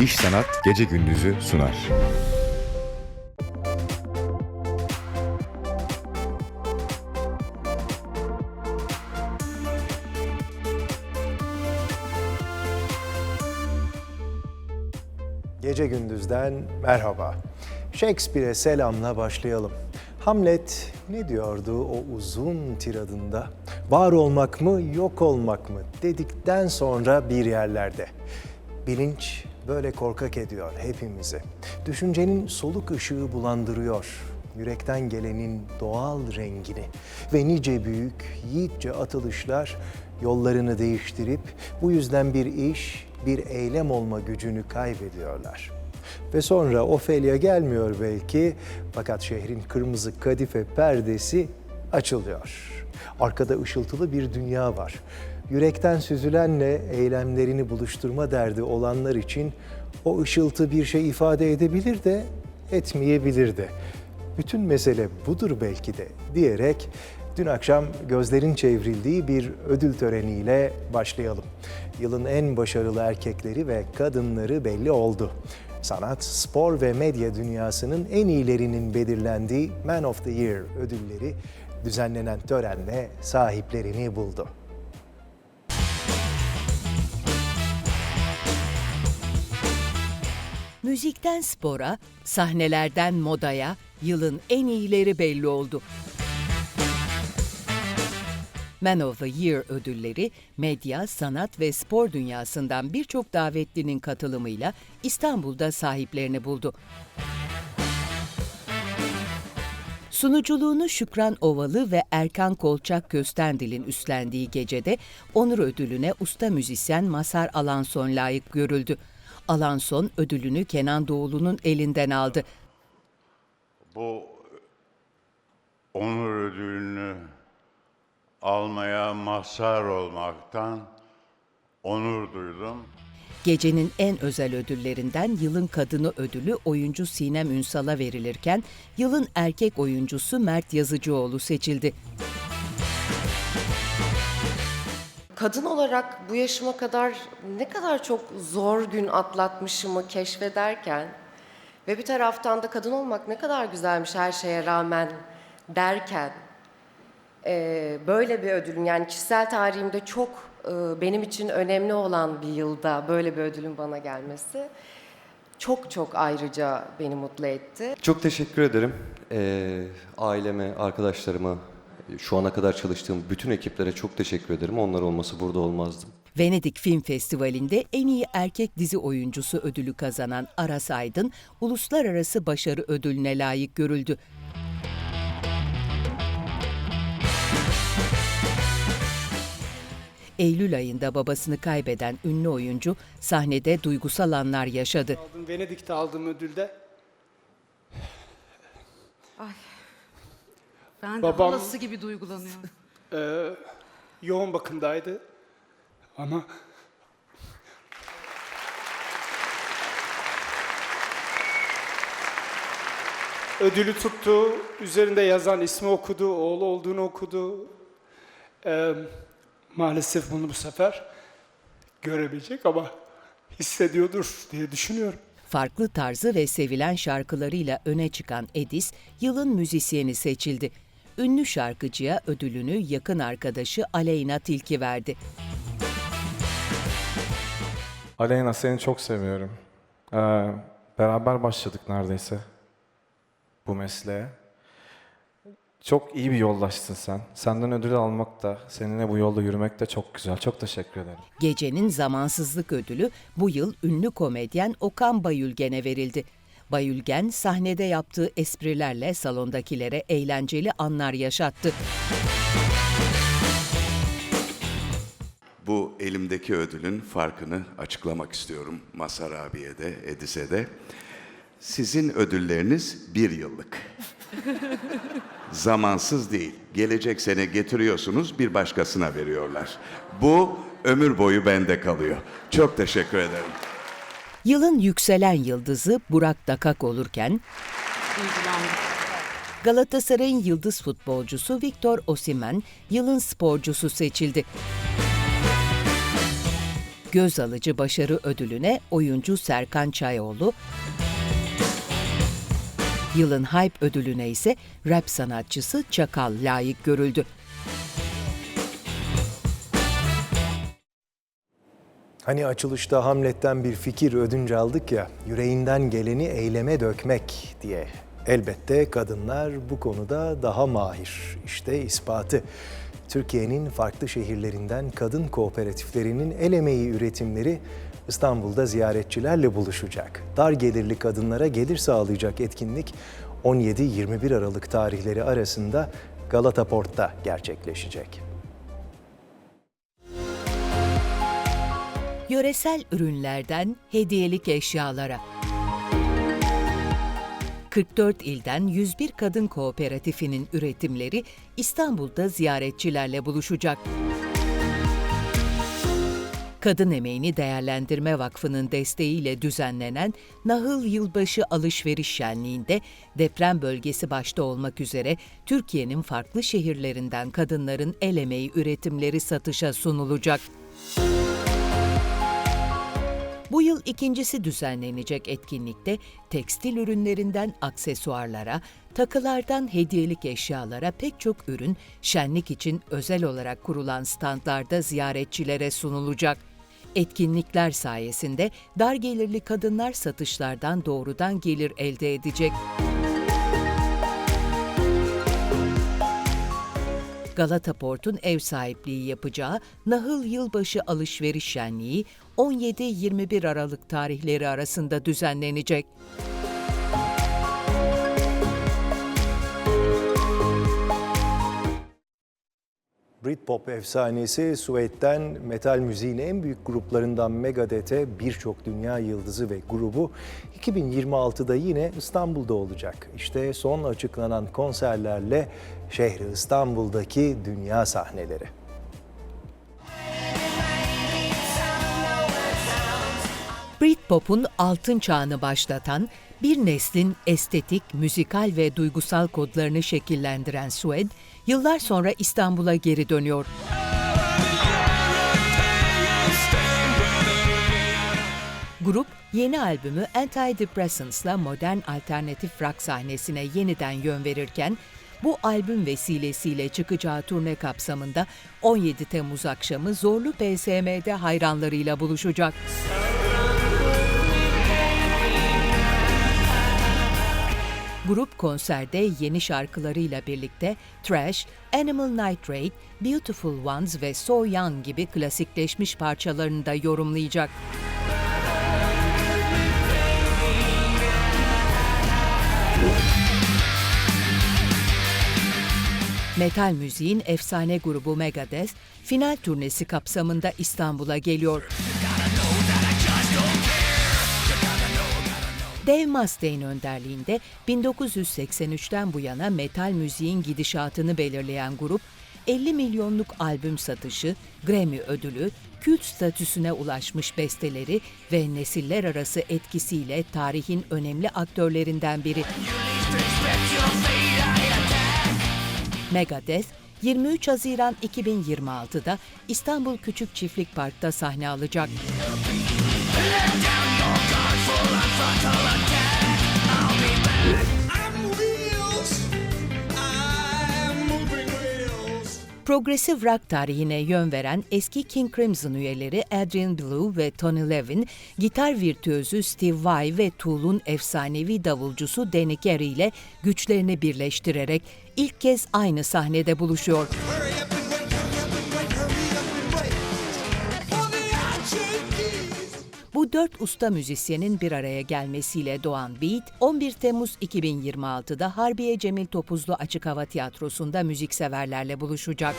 İş Sanat Gece Gündüz'ü sunar. Gece gündüzden merhaba. Shakespeare'e selamla başlayalım. Hamlet ne diyordu o uzun tiradında? Var olmak mı, yok olmak mı dedikten sonra bir yerlerde. Bilinç böyle korkak ediyor hepimizi. Düşüncenin soluk ışığı bulandırıyor. Yürekten gelenin doğal rengini ve nice büyük, yiğitçe atılışlar yollarını değiştirip bu yüzden bir iş, bir eylem olma gücünü kaybediyorlar. Ve sonra Ofelia gelmiyor belki fakat şehrin kırmızı kadife perdesi açılıyor. Arkada ışıltılı bir dünya var. Yürekten süzülenle eylemlerini buluşturma derdi olanlar için o ışıltı bir şey ifade edebilir de etmeyebilir de. Bütün mesele budur belki de diyerek dün akşam gözlerin çevrildiği bir ödül töreniyle başlayalım. Yılın en başarılı erkekleri ve kadınları belli oldu. Sanat, spor ve medya dünyasının en iyilerinin belirlendiği Man of the Year ödülleri düzenlenen törenle sahiplerini buldu. Müzikten spora, sahnelerden modaya yılın en iyileri belli oldu. Man of the Year ödülleri medya, sanat ve spor dünyasından birçok davetlinin katılımıyla İstanbul'da sahiplerini buldu. Sunuculuğunu Şükran Ovalı ve Erkan Kolçak Köstendil'in üstlendiği gecede onur ödülüne usta müzisyen Masar Alanson layık görüldü. Alanson ödülünü Kenan Doğulu'nun elinden aldı. Bu onur ödülünü almaya mazhar olmaktan onur duydum. Gecenin en özel ödüllerinden yılın kadını ödülü oyuncu Sinem Ünsal'a verilirken yılın erkek oyuncusu Mert Yazıcıoğlu seçildi. Kadın olarak bu yaşıma kadar ne kadar çok zor gün atlatmışımı keşfederken ve bir taraftan da kadın olmak ne kadar güzelmiş her şeye rağmen derken eee, böyle bir ödülün yani kişisel tarihimde çok eee, benim için önemli olan bir yılda böyle bir ödülün bana gelmesi çok çok ayrıca beni mutlu etti. Çok teşekkür ederim. Ee, aileme, arkadaşlarıma, şu ana kadar çalıştığım bütün ekiplere çok teşekkür ederim. Onlar olmasa burada olmazdım. Venedik Film Festivali'nde en iyi erkek dizi oyuncusu ödülü kazanan Aras Aydın, uluslararası başarı ödülüne layık görüldü. Eylül ayında babasını kaybeden ünlü oyuncu sahnede duygusal anlar yaşadı. Aldım, Venedik'te aldığım ödülde Ben de Babam- halası gibi duygulanıyorum. e, yoğun bakımdaydı. Ama ödülü tuttu, üzerinde yazan ismi okudu, oğlu olduğunu okudu. E, maalesef bunu bu sefer görebilecek ama hissediyordur diye düşünüyorum. Farklı tarzı ve sevilen şarkılarıyla öne çıkan Edis, yılın müzisyeni seçildi. Ünlü şarkıcıya ödülünü yakın arkadaşı Aleyna Tilki verdi. Aleyna seni çok seviyorum. Ee, beraber başladık neredeyse bu mesleğe. Çok iyi bir yoldaşsın sen. Senden ödül almak da, seninle bu yolda yürümek de çok güzel. Çok teşekkür ederim. Gecenin zamansızlık ödülü bu yıl ünlü komedyen Okan Bayülgen'e verildi. Bayülgen sahnede yaptığı esprilerle salondakilere eğlenceli anlar yaşattı. Bu elimdeki ödülün farkını açıklamak istiyorum Masar abiye de, Edis'e de. Sizin ödülleriniz bir yıllık. Zamansız değil. Gelecek sene getiriyorsunuz, bir başkasına veriyorlar. Bu ömür boyu bende kalıyor. Çok teşekkür ederim. Yılın yükselen yıldızı Burak Dakak olurken. Galatasaray'ın yıldız futbolcusu Victor Osimhen yılın sporcusu seçildi. Göz alıcı başarı ödülüne oyuncu Serkan Çayoğlu, Yılın Hype ödülüne ise rap sanatçısı Çakal layık görüldü. Hani açılışta Hamlet'ten bir fikir ödünç aldık ya, yüreğinden geleni eyleme dökmek diye. Elbette kadınlar bu konuda daha mahir. İşte ispatı. Türkiye'nin farklı şehirlerinden kadın kooperatiflerinin el emeği üretimleri İstanbul'da ziyaretçilerle buluşacak. Dar gelirli kadınlara gelir sağlayacak etkinlik 17-21 Aralık tarihleri arasında Galata Port'ta gerçekleşecek. Yöresel ürünlerden hediyelik eşyalara. 44 ilden 101 kadın kooperatifinin üretimleri İstanbul'da ziyaretçilerle buluşacak. Kadın Emeğini Değerlendirme Vakfı'nın desteğiyle düzenlenen Nahıl Yılbaşı Alışveriş Şenliği'nde deprem bölgesi başta olmak üzere Türkiye'nin farklı şehirlerinden kadınların el emeği üretimleri satışa sunulacak. Bu yıl ikincisi düzenlenecek etkinlikte tekstil ürünlerinden aksesuarlara, takılardan hediyelik eşyalara pek çok ürün şenlik için özel olarak kurulan standlarda ziyaretçilere sunulacak. Etkinlikler sayesinde dar gelirli kadınlar satışlardan doğrudan gelir elde edecek. Galata Port'un ev sahipliği yapacağı Nahıl Yılbaşı Alışveriş Şenliği 17-21 Aralık tarihleri arasında düzenlenecek. Britpop efsanesi Suede'den metal müziğin en büyük gruplarından Megadeth'e birçok dünya yıldızı ve grubu 2026'da yine İstanbul'da olacak. İşte son açıklanan konserlerle şehri İstanbul'daki dünya sahneleri. Britpop'un altın çağını başlatan, bir neslin estetik, müzikal ve duygusal kodlarını şekillendiren Suede, yıllar sonra İstanbul'a geri dönüyor. Grup, yeni albümü Antidepressants'la modern alternatif rock sahnesine yeniden yön verirken, bu albüm vesilesiyle çıkacağı turne kapsamında 17 Temmuz akşamı Zorlu PSM'de hayranlarıyla buluşacak. Grup konserde yeni şarkılarıyla birlikte Trash, Animal Nitrate, Beautiful Ones ve So Young gibi klasikleşmiş parçalarını da yorumlayacak. Metal müziğin efsane grubu Megadeth, final turnesi kapsamında İstanbul'a geliyor. Dave Mustaine önderliğinde 1983'ten bu yana metal müziğin gidişatını belirleyen grup, 50 milyonluk albüm satışı, Grammy ödülü, kült statüsüne ulaşmış besteleri ve nesiller arası etkisiyle tarihin önemli aktörlerinden biri. Megadeth, 23 Haziran 2026'da İstanbul Küçük Çiftlik Park'ta sahne alacak. Progressive rock tarihine yön veren eski King Crimson üyeleri Adrian Blue ve Tony Levin, gitar virtüözü Steve Vai ve Tool'un efsanevi davulcusu Danny Carey ile güçlerini birleştirerek ilk kez aynı sahnede buluşuyor. Bu dört usta müzisyenin bir araya gelmesiyle doğan Beat, 11 Temmuz 2026'da Harbiye Cemil Topuzlu Açık Hava Tiyatrosu'nda müzikseverlerle buluşacak.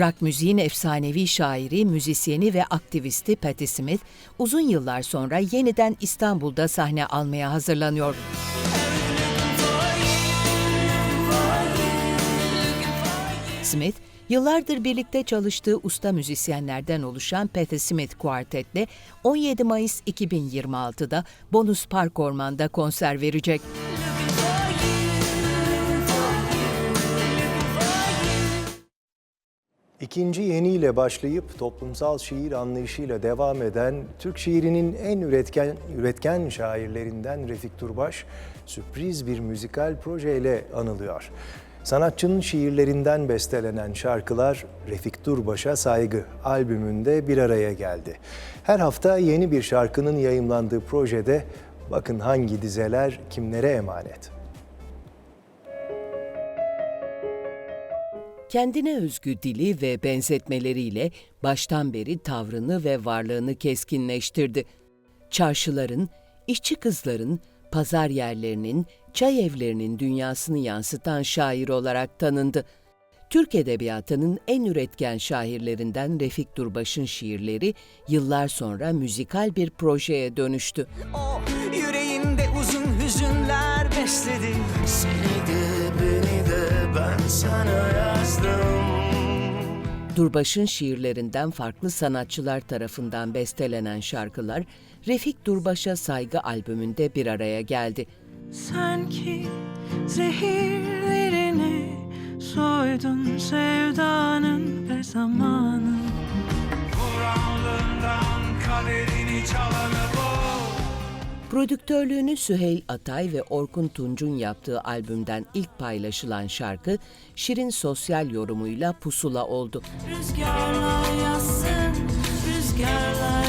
Rock müziğin efsanevi şairi, müzisyeni ve aktivisti Patti Smith, uzun yıllar sonra yeniden İstanbul'da sahne almaya hazırlanıyor. Smith, Yıllardır birlikte çalıştığı usta müzisyenlerden oluşan Patti Smith Quartet'le 17 Mayıs 2026'da Bonus Park Orman'da konser verecek. İkinci yeniyle başlayıp toplumsal şiir anlayışıyla devam eden Türk şiirinin en üretken üretken şairlerinden Refik Turbaş sürpriz bir müzikal projeyle anılıyor. Sanatçının şiirlerinden bestelenen şarkılar Refik Turbaş'a Saygı albümünde bir araya geldi. Her hafta yeni bir şarkının yayımlandığı projede bakın hangi dizeler kimlere emanet. Kendine özgü dili ve benzetmeleriyle baştan beri tavrını ve varlığını keskinleştirdi. Çarşıların, işçi kızların, pazar yerlerinin, çay evlerinin dünyasını yansıtan şair olarak tanındı. Türk Edebiyatı'nın en üretken şairlerinden Refik Durbaş'ın şiirleri yıllar sonra müzikal bir projeye dönüştü. O yüreğinde uzun hüzünler besledi Seni de beni de ben sana yazdım Durbaş'ın şiirlerinden farklı sanatçılar tarafından bestelenen şarkılar Refik Durbaş'a Saygı albümünde bir araya geldi. Sen ki zehirlerini soydun sevdanın ve zamanın Buranlığından kaderini çalanı Prodüktörlüğünü Süheyl Atay ve Orkun Tunç'un yaptığı albümden ilk paylaşılan şarkı Şirin sosyal yorumuyla pusula oldu. Rüzgarlar yazsın, rüzgarlar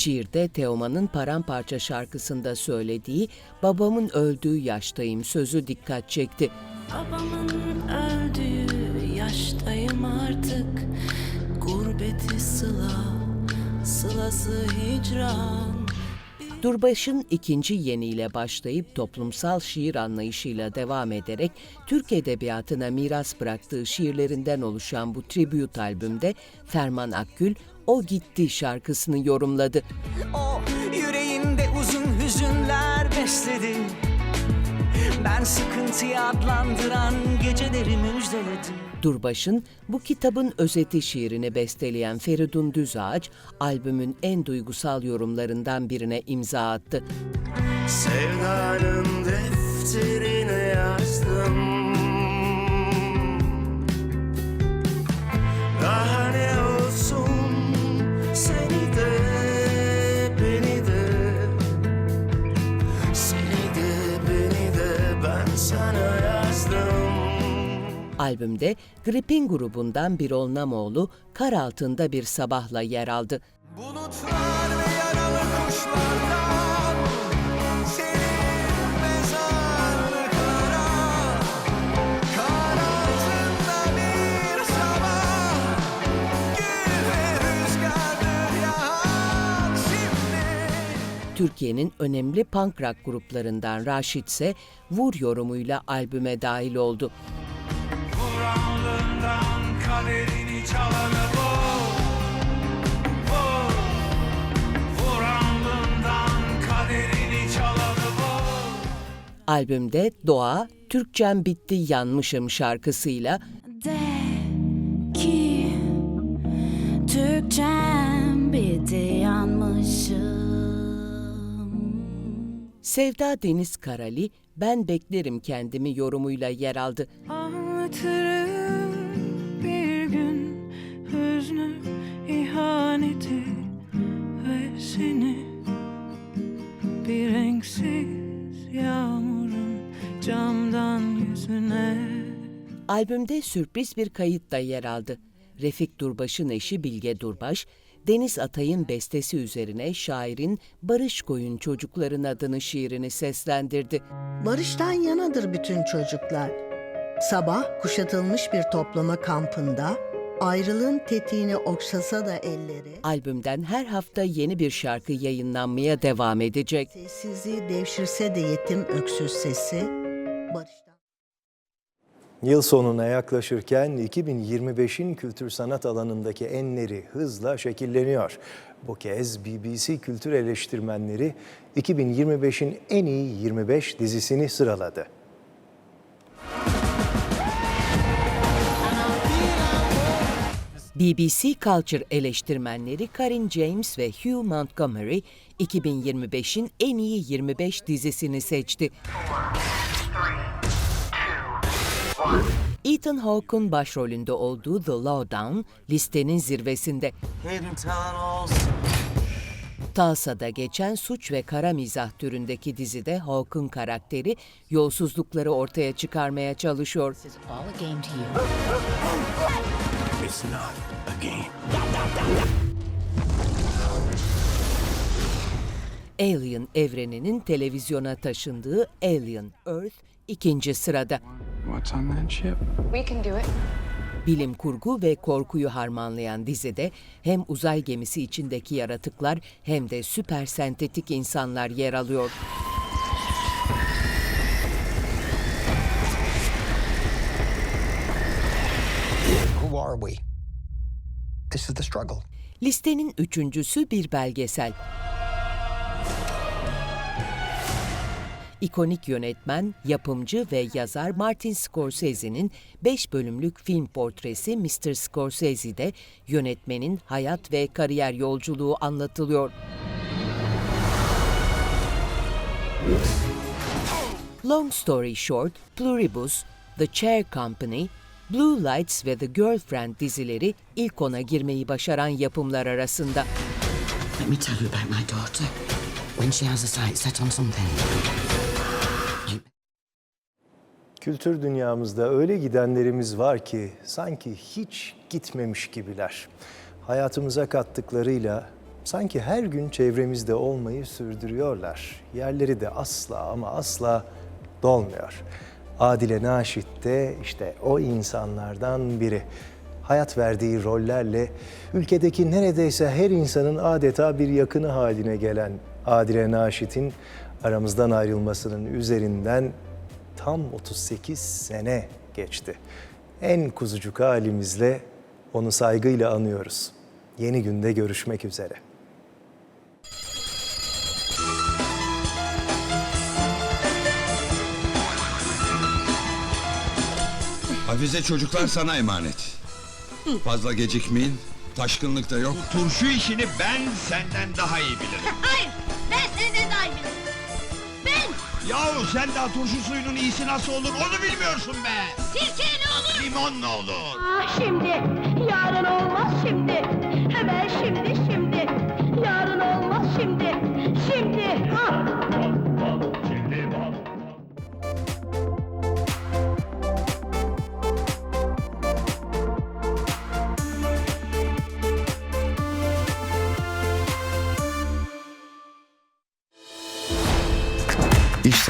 Şiirde Teoman'ın Paramparça şarkısında söylediği babamın öldüğü yaştayım sözü dikkat çekti. Babamın öldüğü yaştayım artık Gurbeti sıla, sılası hicran Durbaş'ın ikinci yeniyle başlayıp toplumsal şiir anlayışıyla devam ederek Türk Edebiyatı'na miras bıraktığı şiirlerinden oluşan bu tribute albümde Ferman Akgül O Gitti şarkısını yorumladı. O yüreğinde uzun hüzünler besledi Ben sıkıntıyı adlandıran geceleri müjdeledim Durbaş'ın bu kitabın özeti şiirini besteleyen Feridun Düzağaç, albümün en duygusal yorumlarından birine imza attı. Sevdanın defterine yazdım Daha Albümde Gripin grubundan Birol Namoğlu Kar Altında Bir Sabah'la yer aldı. Bulutlar ve yaralı kuşlardan Senin mezarlıklara Kar altında bir sabah Gül ve rüzgardır yağan şimdi Türkiye'nin önemli punk rock gruplarından Raşit ise Vur yorumuyla albüme dahil oldu. Buranlığından kaderini çalanı bu Bu Buranlığından kaderini çalanı bu Albümde Doğa, Türkçem Bitti Yanmışım şarkısıyla De ki Türkçem bitti yanmışım. Sevda Deniz Karali Ben Beklerim Kendimi yorumuyla yer aldı. Anlatırım ihaneti ve seni Bir renksiz yağmurun camdan yüzüne Albümde sürpriz bir kayıt da yer aldı. Refik Durbaş'ın eşi Bilge Durbaş, Deniz Atay'ın bestesi üzerine şairin Barış Koyun Çocukların adını şiirini seslendirdi. Barıştan yanadır bütün çocuklar. Sabah kuşatılmış bir toplama kampında ayrılığın tetiğini okşasa da elleri Albümden her hafta yeni bir şarkı yayınlanmaya devam edecek. sessizliği devşirse de yetim öksüz sesi barıştan Yıl sonuna yaklaşırken 2025'in kültür sanat alanındaki enleri hızla şekilleniyor. Bu kez BBC kültür eleştirmenleri 2025'in en iyi 25 dizisini sıraladı. BBC Culture eleştirmenleri Karin James ve Hugh Montgomery 2025'in en iyi 25 dizisini seçti. Ethan Hawke'un başrolünde olduğu The Lowdown listenin zirvesinde. Tulsa'da geçen suç ve kara mizah türündeki dizide Hawke'un karakteri yolsuzlukları ortaya çıkarmaya çalışıyor. It's not a game. Alien evreninin televizyona taşındığı Alien Earth ikinci sırada. What's on that ship? We can do it. Bilim kurgu ve korkuyu harmanlayan dizide hem uzay gemisi içindeki yaratıklar hem de süper sentetik insanlar yer alıyor. Are we? This is the struggle. Listenin üçüncüsü bir belgesel. İkonik yönetmen, yapımcı ve yazar Martin Scorsese'nin 5 bölümlük film portresi Mr. Scorsese'de yönetmenin hayat ve kariyer yolculuğu anlatılıyor. Long Story Short, Pluribus, The Chair Company, Blue Lights ve The Girlfriend dizileri ilk ona girmeyi başaran yapımlar arasında. Let me tell you about my daughter. When she has a sight set on something, Kültür dünyamızda öyle gidenlerimiz var ki sanki hiç gitmemiş gibiler. Hayatımıza kattıklarıyla sanki her gün çevremizde olmayı sürdürüyorlar. Yerleri de asla ama asla dolmuyor. Adile Naşit de işte o insanlardan biri. Hayat verdiği rollerle ülkedeki neredeyse her insanın adeta bir yakını haline gelen Adile Naşit'in aramızdan ayrılmasının üzerinden tam 38 sene geçti. En kuzucuk halimizle onu saygıyla anıyoruz. Yeni günde görüşmek üzere. Hafize çocuklar sana emanet. Fazla gecikmeyin. Taşkınlık da yok. Turşu işini ben senden daha iyi bilirim. Hayır, ben senden daha iyi bilirim. Ben Yahu sen daha turşu suyunun iyisi nasıl olur onu bilmiyorsun be. sirke ne olur? Limon ne olur? Ah, Şimdi, yarın olmaz şimdi. Hemen şimdi, şimdi. Yarın olmaz şimdi. Şimdi. Ah.